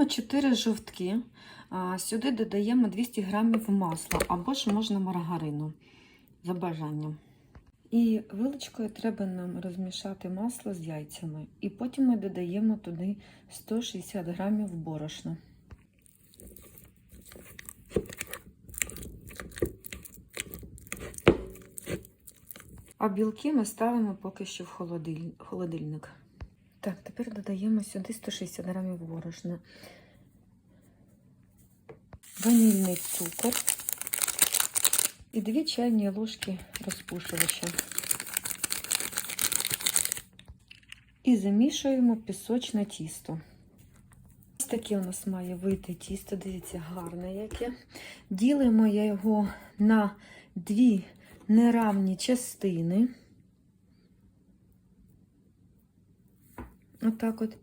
Беремо 4 жовтки, сюди додаємо 200 грамів масла або ж можна маргарину за бажанням. І вилочкою треба нам розмішати масло з яйцями. І потім ми додаємо туди 160 грамів борошна. А білки ми ставимо поки що в холодиль- холодильник. Так, тепер додаємо сюди 160 грамів борошна. Ванільний цукор і 2 чайні ложки розпушувача. І замішуємо пісочне тісто. Ось таке у нас має вийти тісто, дивіться, гарне яке. Ділимо його на дві неравні частини. Отак от.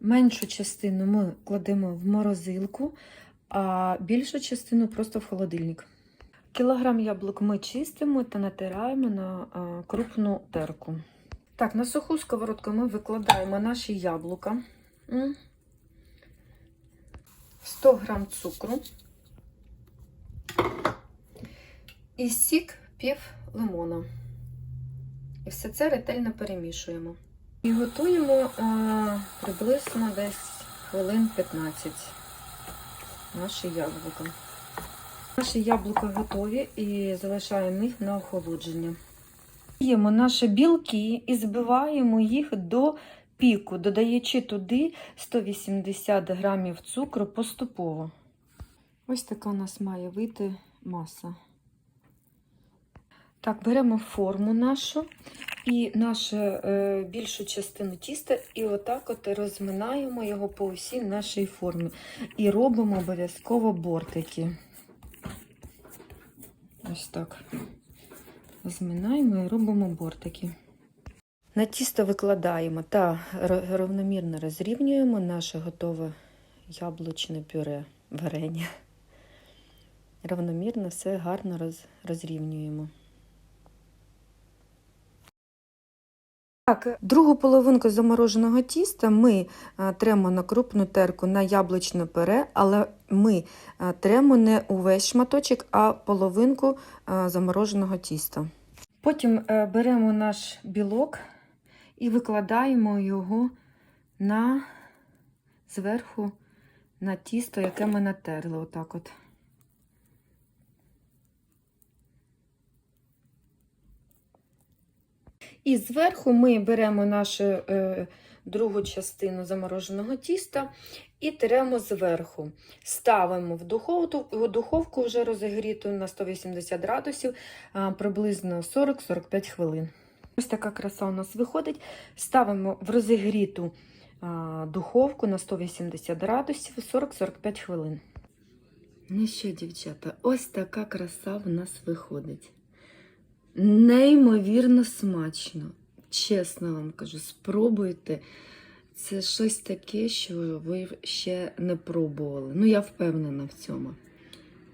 Меншу частину ми кладемо в морозилку, а більшу частину просто в холодильник. Кілограм яблук ми чистимо та натираємо на а, крупну терку. Так, на суху сковородку ми викладаємо наші яблука. 100 грам цукру і сік пів лимона. І все це ретельно перемішуємо. І готуємо а, приблизно десь хвилин 15 наші яблука. Наші яблука готові і залишаємо їх на охолодження. Даємо наші білки і збиваємо їх до піку, додаючи туди 180 грамів цукру поступово. Ось така у нас має вийти маса. Так, беремо форму нашу і нашу е, більшу частину тіста, і отак от розминаємо його по усій нашій формі. І робимо обов'язково бортики. Ось так. Зминаємо і робимо бортики. На тісто викладаємо та рівномірно розрівнюємо наше готове яблучне пюре варення. Равномірно все гарно роз, розрівнюємо. Так, другу половинку замороженого тіста ми тремо на крупну терку на яблучне пюре, але ми а, тремо не увесь шматочок, а половинку замороженого тіста. Потім е, беремо наш білок і викладаємо його на зверху на тісто, яке ми натерли. Отак от. І зверху ми беремо нашу е, другу частину замороженого тіста і тремо зверху. Ставимо в духовку, в духовку вже розігріту на 180 градусів а, приблизно 40-45 хвилин. Ось така краса у нас виходить. Ставимо в розігріту а, духовку на 180 градусів 40-45 хвилин. Ну що, дівчата, ось така краса в нас виходить. Неймовірно смачно. Чесно вам кажу, спробуйте. Це щось таке, що ви ще не пробували. Ну, я впевнена в цьому.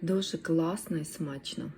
Дуже класно і смачно.